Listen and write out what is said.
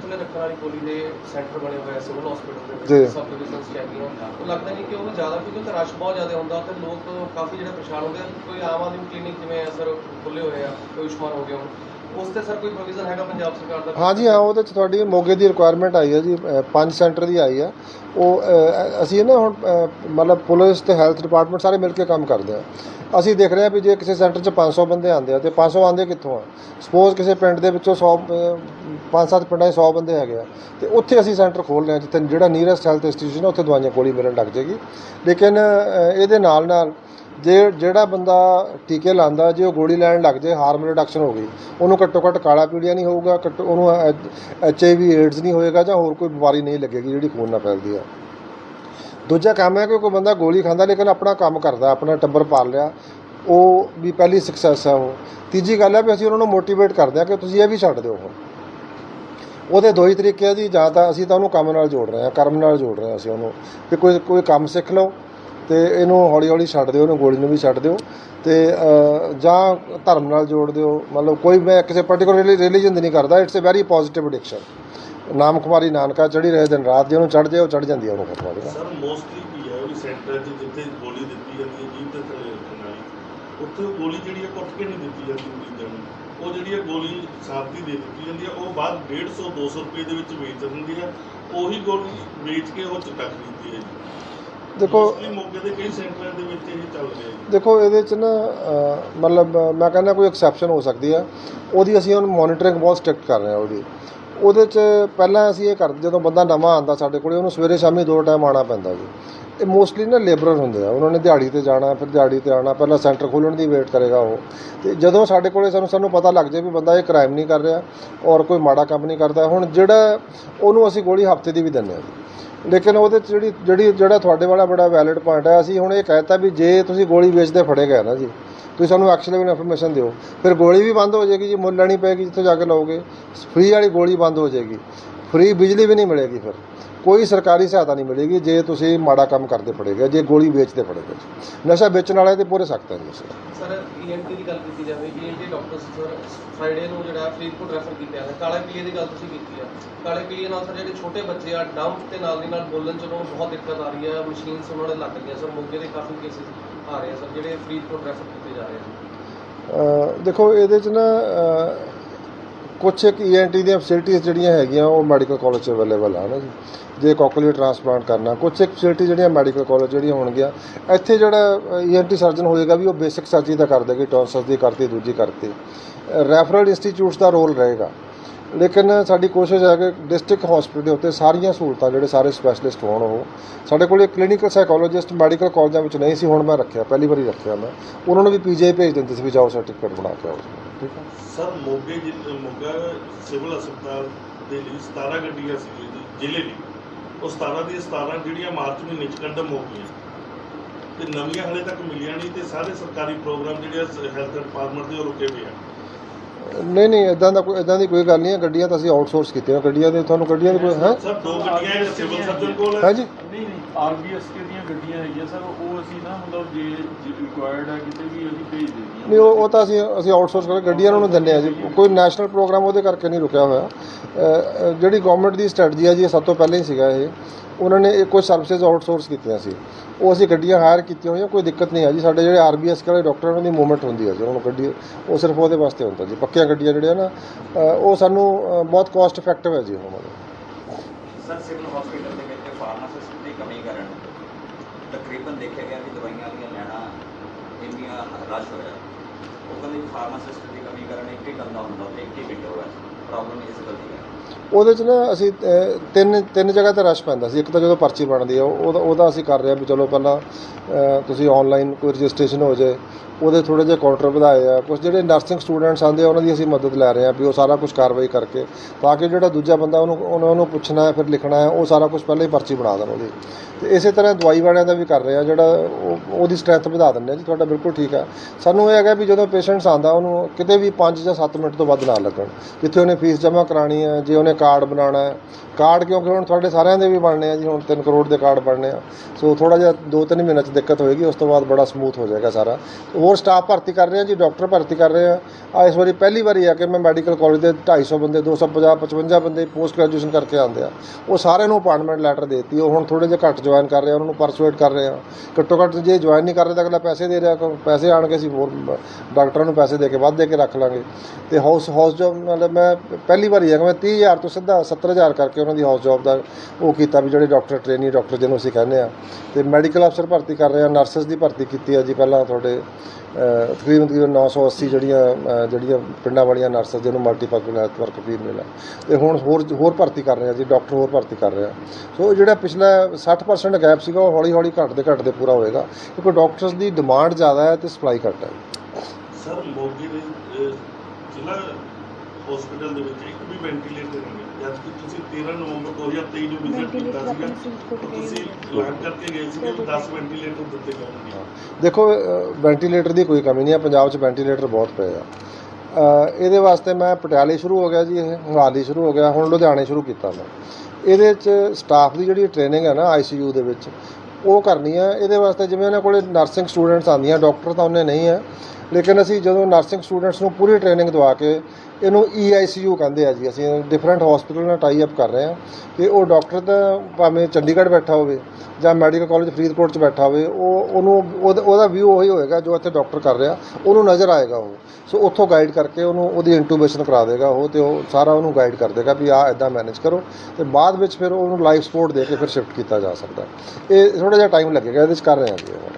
ਕਪੂਰਥਲੇ ਰੱਖਣ ਵਾਲੀ ਗੋਲੀ ਦੇ ਸੈਂਟਰ ਬਣੇ ਹੋਏ ਆ ਸਿਵਲ ਹਸਪੀਟਲ ਦੇ ਜੀ। ਵਿੱਚ ਸਬ ਡਿਵੀਜ਼ਨਸ ਹੈਗੀਆਂ ਉਹ ਲੱਗਦਾ ਨਹੀਂ ਕਿ ਉਹ ਵੀ ਜ਼ਿਆਦਾ ਕਿਉਂਕਿ ਉੱਥੇ ਰਸ਼ ਬਹੁਤ ਜ਼ਿਆਦਾ ਹੁੰਦਾ ਤੇ ਲੋਕ ਕਾਫੀ ਜਿਹੜੇ ਪਰੇਸ਼ਾਨ ਹੁੰਦੇ ਆ। ਕੋਈ ਆਮ ਆਦਮੀ ਕਲੀਨਿਕ ਜਿਵੇਂ ਆ ਸਰ ਖੁੱਲੇ ਹੋਏ ਆ ਕੋਈ ਉਸ਼ਮਾਨ ਹੋ ਗਿਆ ਹੁਣ ਉਸ ਤੇ ਸਰ ਕੋਈ ਪ੍ਰੋਵੀਜ਼ਨ ਹੈਗਾ ਪੰਜਾਬ ਸਰਕਾਰ ਦਾ? ਹਾਂਜੀ ਹਾਂ ਉਹਦੇ ਚ ਤੁਹਾਡੀ ਮੋਗੇ ਦੀ ਰਿਕੁਆਇਰਮੈਂਟ ਆਈ ਹੈ ਜੀ ਪੰਜ ਸੈਂਟਰ ਦੀ ਆਈ ਹੈ। ਉਹ ਅਸੀਂ ਨਾ ਹੁਣ ਮਤਲਬ ਪੁਲਿਸ ਤੇ ਹੈਲਥ ਡਿਪਾਰਟਮੈਂਟ ਸਾਰੇ ਮਿਲ ਕੇ ਕੰਮ ਕਰਦੇ ਆ। ਅਸੀਂ ਦੇਖ ਰਹੇ ਆ ਵੀ ਜੇ ਕਿਸੇ ਸੈਂਟਰ 'ਚ 500 ਬੰਦੇ ਆਉਂਦੇ ਆ ਤੇ 500 ਆਉਂਦੇ ਕਿੱਥੋਂ ਆ? ਸਪੋਜ਼ ਕਿਸੇ ਪਿੰਡ ਦੇ ਵਿੱਚੋਂ 100 ਪੰਜ ਸੱਤ ਪਿੰਡਾਂ 'ਚ 100 ਬੰਦੇ ਹੈਗੇ ਆ, ਤੇ ਉੱਥੇ ਅਸੀਂ ਸੈਂਟਰ ਖੋਲ ਰਹੇ ਆ ਜਿੱਥੇ ਜਿਹੜਾ ਨੀਅਰੈਸਟ ਹੈਲਥ ਇੰਸਟੀਟਿਊਸ਼ਨ ਆ, ਉੱਥੇ ਦਵਾਈਆਂ ਕੋਲੀ ਮਿਲਣ ਲੱਗ ਜੇਗੀ ਲੇਕਿਨ ਇਹਦੇ ਨਾਲ ਨਾਲ ਜੇ ਜਿਹੜਾ ਬੰਦਾ ਟੀਕੇ ਲਾਉਂਦਾ, ਜੇ ਉਹ ਗੋਲੀ ਲੈਣ ਲੱਗ ਜੇ ਹਾਰਮ ਰਿਡਕਸ਼ਨ ਹੋ ਗਈ, ਉਹਨੂੰ ਘੱਟੋ ਘੱਟ ਕਾਲਾ ਪੀੜੀਆ ਨਹੀਂ ਹੋਊਗਾ, ਘੱਟੋ, ਉਹਨੂੰ ਐਚ ਆਈ ਵੀ ਏਡਜ਼ ਨਹੀਂ ਹੋਏਗਾ ਜਾਂ ਹੋਰ ਕੋਈ ਬਿਮਾਰੀ ਨਹੀਂ ਲੱਗੇਗੀ ਜਿਹੜੀ ਖੂਨ ਨਾਲ ਫੈਲਦੀ ਆ। ਦੂਜਾ ਕੰਮ ਹੈ ਕਿ ਕੋਈ ਬੰਦਾ ਗੋਲੀ ਖਾਂਦਾ ਲੇਕਿਨ ਆਪਣਾ ਕੰਮ ਕਰਦਾ, ਆਪਣਾ ਟੱਬਰ ਪਾਲ ਲਿਆ ਉਹ ਵੀ ਪਹਿਲੀ ਸਕਸੈਸ ਹੈ ਉਹ। ਤੀਜੀ ਗੱਲ ਹੈ ਵੀ ਅਸੀਂ ਉਹਨਾਂ ਨੂੰ ਮੋਟੀਵੇਟ ਕਰਦੇ ਹਾਂ ਕਿ ਤੁਸੀਂ ਇਹ ਵੀ ਛੱਡ ਦਿਓ ਹੁਣ ਉਹਦੇ ਦੋ ਹੀ ਤਰੀਕੇ ਆ ਜੀ, ਜਾਂ ਤਾਂ ਅਸੀਂ ਤਾਂ ਉਹਨੂੰ ਕੰਮ ਨਾਲ ਜੋੜ ਰਹੇ ਹਾਂ, ਕਰਮ ਨਾਲ ਜੋੜ ਰਹੇ ਹਾਂ ਅਸੀਂ ਉਹਨੂੰ। ਕਿ ਕੋਈ ਕੋਈ ਕੰਮ ਸਿੱਖ ਲਓ ਤੇ ਇਹਨੂੰ ਹੌਲੀ ਹੌਲੀ ਛੱਡ ਦਿਓ, ਇਹਨੂੰ ਗੋਲੀ ਨੂੰ ਵੀ ਛੱਡ ਦਿਓ ਤੇ ਜਾਂ ਧਰਮ ਨਾਲ ਜੋੜ ਦਿਓ। ਮਤਲਬ ਕੋਈ ਮੈਂ ਕਿਸੇ ਪਾਰਟਿਕੂਲਰ ਰਿਲੀਜਨ ਦੀ ਨਹੀਂ ਕਰਦਾ it's a very positive addiction ਨਾਮ ਕੁਮਾਰੀ ਨਾਨਕਾ ਚੜੀ ਰਹੇ ਦਿਨ ਰਾਤ ਜੇ ਉਹਨੂੰ ਚੜ ਜਾਏ ਉਹ ਚੜ ਜਾਂਦੀ ਹੈ ਉਹਨੂੰ ਕੁਮਾਰੀ ਸਰ ਮੋਸਟਲੀ ਕੀ ਹੈ ਵੀ ਸੈਂਟਰ 'ਚ ਜਿੱਥੇ ਗੋਲੀ ਦਿੱਤੀ ਜਾਂਦੀ ਹੈ ਜੀਭ ਦੇ ਥੱਲੇ ਰੱਖਣ ਵਾਲੀ ਉੱਥੇ ਉਹ ਗੋਲੀ ਜਿਹੜੀ ਹੈ ਕੁੱਟ ਕੇ ਨਹੀਂ ਦਿੱਤੀ ਜਾਂਦੀ ਮਰੀਜ਼ਾਂ ਨੂੰ। ਉਹ ਜਿਹੜੀ ਹੈ ਗੋਲੀ ਸਾਫਤੀ ਦੇ ਦਿੱਤੀ ਜਾਂਦੀ ਹੈ ਉਹ ਬਾਅਦ 150 200 ਰੁਪਏ ਦੇ ਵਿੱਚ ਵੇਚ ਦਿੰਦੀ ਹੈ ਉਹੀ ਗੋਲੀ ਵੇਚ ਕੇ ਉਹ ਚਿੱਟਾ ਖਰੀਦਦੀ ਹੈ ਜੀ। ਦੇਖੋ ਮੋਗੇ ਦੇ ਕਈ ਸੈਂਟਰਾਂ ਦੇ ਵਿੱਚ ਇਹ ਚੱਲ ਰਿਹਾ ਜੀ। ਦੇਖੋ ਇਹਦੇ ਚ ਨਾ ਮਤਲਬ ਮੈਂ ਕਹਿੰਦਾ ਕੋਈ ਐਕਸੈਪਸ਼ਨ ਹੋ ਸਕਦੀ ਆ। ਉਹਦੀ ਅਸੀਂ ਹੁਣ ਮੋਨੀਟਰਿੰਗ ਬਹੁਤ ਸਟ੍ਰਿਕਟ ਕਰ ਰਹੇ ਹਾਂ ਉਹਦੀ। ਉਹਦੇ ਚ ਪਹਿਲਾਂ ਅਸੀਂ ਇਹ ਕਰਦੇ, ਜਦੋਂ ਬੰਦਾ ਨਵਾਂ ਆਂਦਾ ਸਾਡੇ ਕੋਲੇ, ਉਹਨੂੰ ਸਵੇਰੇ ਸ਼ਾਮੀ ਦੋ ਟਾਈਮ ਆਉਣਾ ਪੈਂਦਾ ਜੀ। ਇਹ ਮੋਸਟਲੀ ਨਾ ਲੇਬਰਰ ਹੁੰਦੇ ਆ, ਉਹਨਾਂ ਨੇ ਦਿਹਾੜੀ ਤੇ ਜਾਣਾ, ਫਿਰ ਦਿਹਾੜੀ ਤੇ ਆਉਣਾ, ਪਹਿਲਾਂ ਸੈਂਟਰ ਖੋਲਣ ਦੀ ਵੇਟ ਕਰੇਗਾ ਉਹ। ਤੇ ਜਦੋਂ ਸਾਡੇ ਕੋਲੇ ਸਾਨੂੰ ਸਾਨੂੰ ਪਤਾ ਲੱਗ ਜਾਏ ਵੀ ਬੰਦਾ ਇਹ ਕ੍ਰਾਈਮ ਨਹੀਂ ਕਰ ਰਿਹਾ, ਔਰ ਕੋਈ ਮਾੜਾ ਕੰਮ ਨਹੀਂ ਕਰਦਾ, ਹੁਣ ਜਿਹੜਾ ਉਹਨੂੰ ਅਸੀਂ ਗੋਲੀ ਹਫ਼ਤੇ ਦੀ ਵੀ ਦਿੰਦੇ ਹਾਂ ਜੀ। ਲੇਕਿਨ ਉਹਦੇ 'ਚ ਜਿਹੜੀ ਜਿਹੜੀ, ਜਿਹੜਾ ਤੁਹਾਡੇ ਵਾਲਾ ਬੜਾ ਵੈਲਿਡ ਪੁਆਇੰਟ ਹੈ, ਅਸੀਂ ਹੁਣ ਇਹ ਕਹਿਤਾ ਵੀ ਜੇ ਤੁਸੀਂ ਗੋਲੀ ਵੇਚਦੇ ਫੜੇ ਗਏ ਨਾ ਜੀ, ਤੁਸੀਂ ਸਾਨੂੰ ਐਕਚੁਅਲੀ ਇਨਫੋਰਮੇਸ਼ਨ ਦਿਓ। ਫਿਰ ਗੋਲੀ ਵੀ ਬੰਦ ਹੋ ਜਾਏਗੀ ਜੀ, ਮੁੱਲ ਲੈਣੀ ਪਏਗੀ ਜਿੱਥੇ ਜਾ ਕੇ ਲਓਗੇ। ਫ੍ਰੀ ਵਾਲੀ ਗੋਲੀ ਬੰਦ ਹੋ ਜਾਏਗੀ। ਫ੍ਰੀ ਬਿਜਲੀ ਵੀ ਨਹੀਂ ਮਿਲੇਗੀ ਫਿਰ। ਕੋਈ ਸਰਕਾਰੀ ਸਹਾਇਤਾ ਨਹੀਂ ਮਿਲੇਗੀ ਜੇ ਤੁਸੀਂ ਮਾੜਾ ਕੰਮ ਕਰਦੇ ਫੜੇ ਗਏ ਜੇ ਗੋਲੀ ਵੇਚਦੇ ਫੜੇ ਗਏ ਨਸ਼ਾ ਵੇਚਣ ਵਾਲੇ ਤੇ ਪੂਰੇ ਸਖਤ ਹੈ ਅਸੀਂ। ਸਰ ਈਐਨਟੀ ਦੀ ਗੱਲ ਕੀਤੀ ਜਾਵੇ ਈਐਨਟੀ ਡਾਕਟਰ ਸਰ ਫਰਾਈਡੇ ਨੂੰ ਜਿਹੜਾ ਫਰੀਦਕੋਟ ਰੈਫਰ ਕੀਤਾ ਹੈ ਕਾਲੇ ਪੀਲੀਏ ਦੀ ਗੱਲ ਤੁਸੀਂ ਕੀਤੀ ਹੈ ਕਾਲੇ ਪੀਲੀਏ ਨਾਲ ਸਰ ਜਿਹੜੇ ਛੋਟੇ ਬੱਚੇ ਆ ਡੰਪ ਤੇ ਨਾਲ ਦੀ ਨਾਲ ਬੋਲਣ ਚ ਉਹਨਾਂ ਨੂੰ ਬਹੁਤ ਦਿੱਕਤ ਆ ਰਹੀ ਹੈ ਮਸ਼ੀਨਸ ਉਹਨਾਂ ਦੇ ਲੱਗ ਰਹੀਆਂ ਸਰ ਮੋਗੇ ਦੇ ਕਾਫੀ ਕੇਸਿਸ ਆ ਰਹੇ ਆ ਸਰ ਜਿਹੜੇ ਫਰੀਦਕੋਟ ਰੈਫਰ ਕੀਤੇ ਜਾ ਰਹੇ ਆ। ਅ, ਦੇਖੋ ਇਹਦੇ 'ਚ ਨਾ ਅ, ਕੁਛ ਇੱਕ ਈਐਨਟੀ ਦੀਆਂ ਫੈਸਿਲਿਟੀਆਂ ਜਿਹੜੀਆਂ ਹੈਗੀਆਂ ਉਹ ਮੈਡੀਕਲ ਕਾਲਜ 'ਚ ਅਵੇਲੇਬਲ ਆ ਨਾ ਜੀ। ਜੇ ਕੋਕਲੀਆ ਟ੍ਰਾਂਸਪਲਾਂਟ ਕਰਨਾ ਕੁਛ ਇੱਕ ਫੈਸਿਲਿਟੀ ਜਿਹੜੀਆਂ ਮੈਡੀਕਲ ਕਾਲਜ ਜਿਹੜੀਆਂ ਹੋਣਗੀਆਂ ਇੱਥੇ ਜਿਹੜਾ ਈਐਨਟੀ ਸਰਜਨ ਹੋਏਗਾ ਵੀ ਉਹ ਬੇਸਿਕ ਸਰਜਰੀ ਦਾ ਕਰ ਦੇਗਾ ਟੌਂਸਸ ਦੀ ਕਰਤੀ ਦੂਜੀ ਕਰਤੀ। ਰੈਫਰਲ ਇੰਸਟੀਚਿਊਟਸ ਦਾ ਰੋਲ ਰਹੇਗਾ। ਲੇਕਿਨ ਸਾਡੀ ਕੋਸ਼ਿਸ਼ ਹੈ ਕਿ ਡਿਸਟ੍ਰਿਕਟ ਹਸਪੀਟਲ ਦੇ ਉੱਤੇ ਸਾਰੀਆਂ ਸਹੂਲਤਾਂ ਜਿਹੜੇ ਸਾਰੇ ਸਪੈਸ਼ਲਿਸਟ ਹੋਣ ਉਹ। ਸਾਡੇ ਕੋਲ ਇੱਕ ਕਲੀਨਿਕਲ ਸਾਈਕੋਲੋਜਿਸਟ ਮੈਡੀਕਲ ਕਾਲਜਾਂ ਵਿੱਚ ਨਹੀਂ ਸੀ ਹੁਣ ਮੈਂ ਰੱਖਿਆ ਪਹਿਲੀ ਵਾਰੀ ਰੱਖਿਆ ਮੈਂ। ਉਹਨਾਂ ਨੂੰ ਵੀ ਪੀਜੀਆਈ ਭੇਜ ਦਿੰਦੇ ਸੀ ਵੀ ਜਾਓ ਸਰਟੀਫਿਕੇਟ ਬਣਾ ਕੇ ਆਓ। ਠੀਕ ਹੈ ਸਰ, ਮੋਗੇ ਜਿ, ਮੋਗਾ ਸਿਵਲ ਹਸਪਤਾਲ ਦੇ ਲਈ 17 ਗੱਡੀਆਂ ਸੀ ਜੀ, ਜ਼ਿਲ੍ਹੇ ਲਈ ਉਹ 17 ਦੀਆਂ 17 ਜਿਹੜੀਆਂ ਮਾਰਚ ਮਹੀਨੇ ਚ ਕੰਡਮ ਹੋ ਗਈਆਂ। ਤੇ ਨਵੀਆਂ ਹਲੇ ਤੱਕ ਮਿਲੀਆਂ ਨਹੀਂ ਤੇ ਸਾਰੇ ਸਰਕਾਰੀ ਪ੍ਰੋਗਰਾਮ ਜਿਹੜੇ ਹੈਲਥ ਡਿਪਾਰਟਮੈਂਟ ਦੇ ਉਹ ਰੁਕੇ ਹੋਏ ਆ। ਨਹੀਂ ਨਹੀਂ ਇਦਾਂ ਦਾ ਕੋਈ ਇਦਾਂ ਦੀ ਕੋਈ ਗੱਲ ਨਹੀਂ ਹੈ। ਗੱਡੀਆਂ ਤਾਂ ਅਸੀਂ ਆਊਟਸੋਰਸ ਕੀਤੀਆਂ। ਗੱਡੀਆਂ ਦੇ ਤੁਹਾਨੂੰ ਗੱਡੀਆਂ ਦੀ ਕੋਈ ਹੈ? ਸਰ ਦੋ ਗੱਡੀਆਂ ਸਿਵਲ ਸਰਜਨ ਕੋਲ। ਹੈ ਹੈ ਜੀ? ਨਹੀਂ ਨਹੀਂ ਆਰਬੀਐਸਕੇ ਦੀਆਂ ਗੱਡੀਆਂ ਹੈਗੀਆਂ ਸਰ। ਉਹ ਅਸੀਂ ਨਾ ਮਤਲਬ ਜੇ ਰਿਕੁਆਇਰਡ ਹੈ ਕਿਤੇ ਵੀ ਅਸੀਂ ਭੇਜ ਦਿੰਦੇ ਨਹੀਂ ਉਹ ਉਹ ਤਾਂ ਅਸੀਂ ਅਸੀਂ ਆਊਟਸੋਰਸ ਕਰਕੇ ਗੱਡੀਆਂ ਉਹਨਾਂ ਨੂੰ ਦਿੰਦੇ ਆ ਜੀ। ਕੋਈ ਨੈਸ਼ਨਲ ਪ੍ਰੋਗਰਾਮ ਉਹਦੇ ਕਰਕੇ ਨਹੀਂ ਰੁਕਿਆ ਹੋਇਆ। ਜਿਹੜੀ ਗਵਰਨਮੈਂਟ ਦੀ ਸਟ੍ਰੈਟਜੀ ਹੈ ਜੀ ਇਹ ਸਭ ਤੋਂ ਪਹਿਲਾਂ ਹੀ ਸੀਗਾ ਇਹ। ਉਹਨਾਂ ਨੇ ਇਹ ਕੋਈ ਸਰਵਿਸਿਜ਼ ਆਊਟਸੋਰਸ ਕੀਤੀਆਂ ਸੀ। ਉਹ ਅਸੀਂ ਗੱਡੀਆਂ ਹਾਇਰ ਕੀਤੀਆਂ ਹੋਈਆਂ, ਕੋਈ ਦਿੱਕਤ ਨਹੀਂ ਹੈ ਜੀ। ਸਾਡੇ ਜਿਹੜੇ ਆਰਬੀਐਸ ਵਾਲੇ ਡਾਕਟਰ ਉਹਨਾਂ ਦੀ ਮੂਵਮੈਂਟ ਹੁੰਦੀ ਹੈ ਜੀ। ਉਹਨਾਂ ਨੂੰ ਗੱਡੀ, ਉਹ ਸਿਰਫ ਉਹਦੇ ਵਾਸਤੇ ਹੁੰਦਾ ਜੀ। ਪੱਕੀਆਂ ਗੱਡੀਆਂ ਜਿਹੜੀਆਂ ਨਾ ਉਹ ਸਾਨੂੰ ਬਹੁਤ ਕਾਸਟ ਇਫੈਕਟਿਵ ਹੈ ਜੀ ਉਹ ਮਤਲਬ ਸਰ, ਸਿਵਲ ਹਸਪੀਟਲ ਦੇ ਵਿੱਚ ਫਾਰਮਾਸਿਸਟ ਦੀ ਕਮੀ ਕਾਰਨ ਤਕਰੀਬਨ ਦੇਖਿਆ ਗਿਆ ਕਿ ਦਵਾਈਆਂ ਦੀਆਂ ਲੈਣਾ ਇੰਨੀਆਂ ਰਸ਼ ਹੋਇਆ। ਉਹ ਕਹਿੰਦੇ ਫਾਰਮਾਸਿਸਟ ਦੀ ਕਮੀ ਕਾਰਨ ਇੱਕ ਹੀ ਬੰਦਾ ਹੁੰਦਾ ਤੇ ਇੱਕ ਹੀ ਵਿੰਡੋ ਹੈ। ਪ੍ਰੋਬਲਮ ਇਸ ਗੱਲ ਦੀ ਹੈ। ਉਹਦੇ 'ਚ ਨਾ ਅਸੀਂ ਅ, ਤਿੰਨ ਤਿੰਨ ਜਗ੍ਹਾ ਤੇ ਰਸ਼ ਪੈਂਦਾ ਸੀ। ਇੱਕ ਤਾਂ ਜਦੋਂ ਪਰਚੀ ਬਣਦੀ ਆ ਉਹ- ਉਹਦਾ ਉਹਦਾ ਅਸੀਂ ਕਰ ਰਹੇ ਆ ਵੀ ਚਲੋ ਪਹਿਲਾਂ ਅ, ਤੁਸੀਂ ਆਨਲਾਈਨ ਕੋਈ ਰਜਿਸਟ੍ਰੇਸ਼ਨ ਹੋ ਜਾਏ ਉਹਦੇ ਥੋੜੇ ਜਿਹੇ ਕਾਊਂਟਰ ਵਧਾਏ ਆ। ਕੁਝ ਜਿਹੜੇ ਨਰਸਿੰਗ ਸਟੂਡੈਂਟਸ ਆਉਂਦੇ ਆ ਉਹਨਾਂ ਦੀ ਅਸੀਂ ਮਦਦ ਲੈ ਰਹੇ ਆ ਵੀ ਉਹ ਸਾਰਾ ਕੁਝ ਕਾਰਵਾਈ ਕਰਕੇ ਤਾਂ ਕਿ ਜਿਹੜਾ ਦੂਜਾ ਬੰਦਾ ਉਹਨੂੰ ਉਹਨਾਂ ਨੂੰ ਪੁੱਛਣਾ ਹੈ ਫਿਰ ਲਿਖਣਾ ਹੈ ਉਹ ਸਾਰਾ ਕੁਝ ਪਹਿਲਾਂ ਹੀ ਪਰਚੀ ਬਣਾ ਦੇਣ ਉਹਦੀ। ਤੇ ਇਸੇ ਤਰ੍ਹਾਂ ਦਵਾਈ ਵਾਲਿਆਂ ਦਾ ਵੀ ਕਰ ਰਹੇ ਆ, ਜਿਹੜਾ ਉਹ- ਉਹਦੀ ਸਟਰੈਂਥ ਵਧਾ ਦਿੰਦੇ ਆ ਜੀ, ਤੁਹਾਡਾ ਬਿਲਕੁਲ ਠੀਕ ਆ। ਸਾਨੂੰ ਇਹ ਹੈਗਾ ਵੀ ਜਦੋਂ ਪੇਸ਼ੈਂਟਸ ਆਂਦਾ ਉਹਨੂੰ ਕਿਤੇ ਵੀ 5 ਜਾਂ 7 ਮਿੰਟ ਤੋਂ ਵੱਧ ਨਾ ਲੱਗਣ। ਜਿੱਥੇ ਉਹਨੇ ਫੀਸ ਜਮ੍ਹਾਂ ਕਰਾਣੀ ਹੈ ਜੇ ਉਹਨੇ ਕਾਰਡ ਬਣਾਉਣਾ ਹੈ। ਕਾਰਡ ਕਿਉਂਕਿ ਹੁਣ ਤੁਹਾਡੇ ਸਾਰਿਆਂ ਦੇ ਵੀ ਬਣਨੇ ਆ ਜੀ, ਹੁਣ 3 ਕਰੋੜ ਦੇ ਕਾਰਡ ਬਣਨੇ ਆ। ਸੋ ਥੋੜਾ ਜਿਹਾ 2-3 ਮਹੀਨਿਆਂ 'ਚ ਦਿੱਕਤ ਹੋਏਗੀ, ਉਸ ਤੋਂ ਬਾਅਦ ਬੜਾ ਸਮੂਥ ਹੋ ਜਾਏਗਾ ਸਾਰਾ। ਹੋਰ ਸਟਾਫ ਭਰਤੀ ਕਰ ਰਹੇ ਆ ਜੀ ਡਾਕਟਰ ਭਰਤੀ ਕਰ ਰਹੇ ਆ। ਆ ਇਸ ਵਾਰੀ ਪਹਿਲੀ ਵਾਰੀ ਆ ਕਿ ਮੈਂ ਮੈਡੀਕਲ ਕਾਲਜ ਦੇ 250 ਬੰਦੇ 250 55 ਬੰਦੇ ਪੋਸਟ ਗ੍ਰੈਜੂਏਸ਼ਨ ਕਰਕੇ ਆਉਂਦੇ ਆ। ਉਹ ਸਾਰਿਆਂ ਨੂੰ ਅਪਾਇੰਟਮੈਂਟ ਲੈਟਰ ਦੇਤੀ, ਉਹ ਹੁਣ ਥੋੜੇ ਜਿਹਾ ਘੱਟ ਜੁਆਇਨ ਕਰ ਰਹੇ ਆ ਉਹਨਾਂ ਨੂੰ ਪਰਸੂਏਟ ਕਰ ਰਹੇ। ਆ ਘੱਟੋ ਘੱਟ ਜੇ ਜੁਆਇਨ ਨਹੀਂ ਕਰ ਰਹੇ ਤਾਂ ਅਗਲਾ ਪੈਸੇ ਦੇ ਰਿਹਾ ਪੈਸੇ ਆਣ ਕੇ ਅਸੀਂ ਹੋਰ ਡਾਕਟਰਾਂ ਨੂੰ ਪੈਸੇ ਦੇ ਕੇ ਵੱਧ ਦੇ ਕੇ ਰੱਖ ਲਾਂਗੇ। ਤੇ ਹਾਊਸ ਹਾਊਸ ਜੋਬ ਮਤਲਬ ਮੈਂ ਪਹਿਲੀ ਵਾਰੀ ਹੈਗਾ ਕਿ ਮੈਂ 30000 ਤੋਂ ਸਿੱਧਾ 70000 ਕਰਕੇ ਉਹਨਾਂ ਦੀ ਹਾਊਸ ਜੋਬ ਦਾ ਉਹ ਕੀਤਾ ਵੀ ਜਿਹੜੇ ਡਾਕਟਰ ਟ੍ਰੇਨੀ ਡਾਕਟਰ ਜਿਹਨੂੰ ਅਸੀਂ ਕਹਿੰਦੇ ਆ ਤੇ ਮੈਡੀਕਲ ਅਫਸਰ ਭਰਤੀ ਕਰ ਰਹੇ ਆ ਨਰਸਸ ਦੀ ਭਰਤੀ ਕੀਤੀ ਆ ਜੀ ਪਹਿਲਾਂ ਤੁਹਾਡੇ ਤਕਰੀਬਨ ਤਕਰੀਬਨ 980 ਜਿਹੜੀਆਂ ਅਹ, ਜਿਹੜੀਆਂ ਪਿੰਡਾਂ ਵਾਲੀਆਂ ਨਰਸਸ ਜਿਹਨੂੰ ਮਲਟੀਪਰਪਲ ਹੈਲਥ ਵਰਕ ਫੀਮੇਲ ਤੇ ਹੁਣ ਹੋਰ ਹੋਰ ਭਰਤੀ ਕਰ ਰਹੇ ਆ ਜੀ ਡਾਕਟਰ ਹੋਰ ਭਰਤੀ ਕਰ ਰਹੇ। ਆ ਸੋ ਜਿਹੜਾ ਪਿਛਲਾ 60% ਗੈਪ ਸੀਗਾ ਉਹ ਹੌਲੀ ਹੌਲੀ ਘਟਦੇ ਘਟਦੇ ਪੂਰਾ ਹੋਏਗਾ। ਕਿਉਂਕਿ ਡਾਕਟਰਸ ਦੀ ਡਿਮਾਂਡ ਜ਼ਿਆਦਾ ਹੈ ਤੇ ਸਪਲਾਈ ਘੱਟ ਹੈ। ਸਰ ਮੋਗੇ ਦੇ ਜ਼ਿਲ੍ਹਾ ਹਸਪੀਟਲ ਦੇ ਵਿੱਚ ਇੱਕ ਵੀ ਵੈਂਟੀਲੇਟਰ ਨਹੀਂ ਹੈ। ਜਦ ਕਿ ਤੁਸੀਂ 13 ਨਵੰਬਰ 2023 ਨੂੰ ਵਿਜ਼ਿਟ ਕੀਤਾ ਸੀਗਾ ਤੁਸੀਂ ਐਲਾਨ ਕਰਕੇ ਗਏ ਸੀਗੇ ਕਿ 10 ਵੈਂਟੀਲੇਟਰ ਦਿੱਤੇ ਜਾਣਗੇ। ਦੇਖੋ ਵੈਂਟੀਲੇਟਰ ਦੀ ਕੋਈ ਕਮੀ ਨਹੀਂ ਹੈ ਪੰਜਾਬ 'ਚ ਵੈਂਟੀਲੇਟਰ ਬਹੁਤ ਪਏ ਆ। ਇਹਦੇ ਵਾਸਤੇ ਮੈਂ ਪਟਿਆਲੇ ਸ਼ੁਰੂ ਹੋ ਗਿਆ ਜੀ ਇਹ ਮੁਹਾਲੀ ਸ਼ੁਰੂ ਹੋ ਗਿਆ ਹੁਣ ਲੁਧਿਆਣੇ ਸ਼ੁਰੂ ਕੀਤਾ ਮੈਂ। ਇਹਦੇ 'ਚ ਸਟਾਫ ਦੀ ਜਿਹੜੀ ਟ੍ਰੇਨਿੰਗ ਹੈ ਨਾ ਆਈਸੀਯੂ ਦੇ ਵਿੱਚ ਉਹ ਕਰਨੀ ਹੈ। ਇਹਦੇ ਵਾਸਤੇ ਜਿਵੇਂ ਇਹਨਾਂ ਕੋਲੇ ਨਰਸਿੰਗ ਸਟੂਡੈਂਟਸ ਆਉਂਦੀਆਂ ਡਾਕਟਰ ਤਾਂ ਉਹਨੇ ਨਹੀਂ ਹੈ ਲੇਕਿਨ ਅਸੀਂ ਜਦੋਂ ਨਰਸਿੰਗ ਸਟੂਡੈਂਟਸ ਨੂੰ ਪੂਰੀ ਟ੍ਰੇਨਿੰਗ ਦਵਾ ਕੇ ਇਹਨੂੰ ਈਆਈਸੀਯੂ ਕਹਿੰਦੇ ਆ ਜੀ। ਅਸੀਂ ਡਿਫਰੈਂਟ ਹਸਪੀਟਲ ਨਾਲ ਟਾਈ ਅਪ ਕਰ ਰਹੇ ਹਾਂ ਤੇ ਉਹ ਡਾਕਟਰ ਤਾਂ ਭਾਵੇਂ ਚੰਡੀਗੜ੍ਹ ਬੈਠਾ ਹੋਵੇ ਜਾਂ ਮੈਡੀਕਲ ਕਾਲਜ ਫਰੀਦਕੋਟ 'ਚ ਬੈਠਾ ਹੋਵੇ, ਉਹ ਉਹਨੂੰ ਉਹਦਾ- ਵਿਊ ਉਹੀ ਹੋਏਗਾ ਜੋ ਇੱਥੇ ਡਾਕਟਰ ਕਰ ਰਿਹਾ। ਉਹਨੂੰ ਨਜ਼ਰ ਆਏਗਾ ਉਹ। ਸੋ ਉੱਥੋਂ ਗਾਈਡ ਕਰਕੇ ਉਹਨੂੰ ਉਹਦੀ ਇੰਟੂਬੇਸ਼ਨ ਕਰਾ ਦੇਗਾ ਉਹ ਤੇ ਉਹ ਸਾਰਾ ਉਹਨੂੰ ਗਾਈਡ ਕਰ ਦੇਗਾ ਵੀ ਆਹ ਇਦਾਂ ਮੈਨੇਜ ਕਰੋ। ਤੇ ਬਾਅਦ ਵਿੱਚ ਫਿਰ ਉਹਨੂੰ ਲਾਈਫ ਸਪੋਰਟ ਦੇ ਕੇ ਫਿਰ ਸ਼ਿਫਟ ਕੀਤਾ ਜਾ ਸਕਦਾ। ਇਹ ਥੋੜਾ ਜਿਹਾ ਟਾਈਮ ਲੱਗੇਗਾ, ਇਹਦੇ 'ਚ ਕਰ ਰਹੇ ਹਾਂ ਜੀ ਇਹ।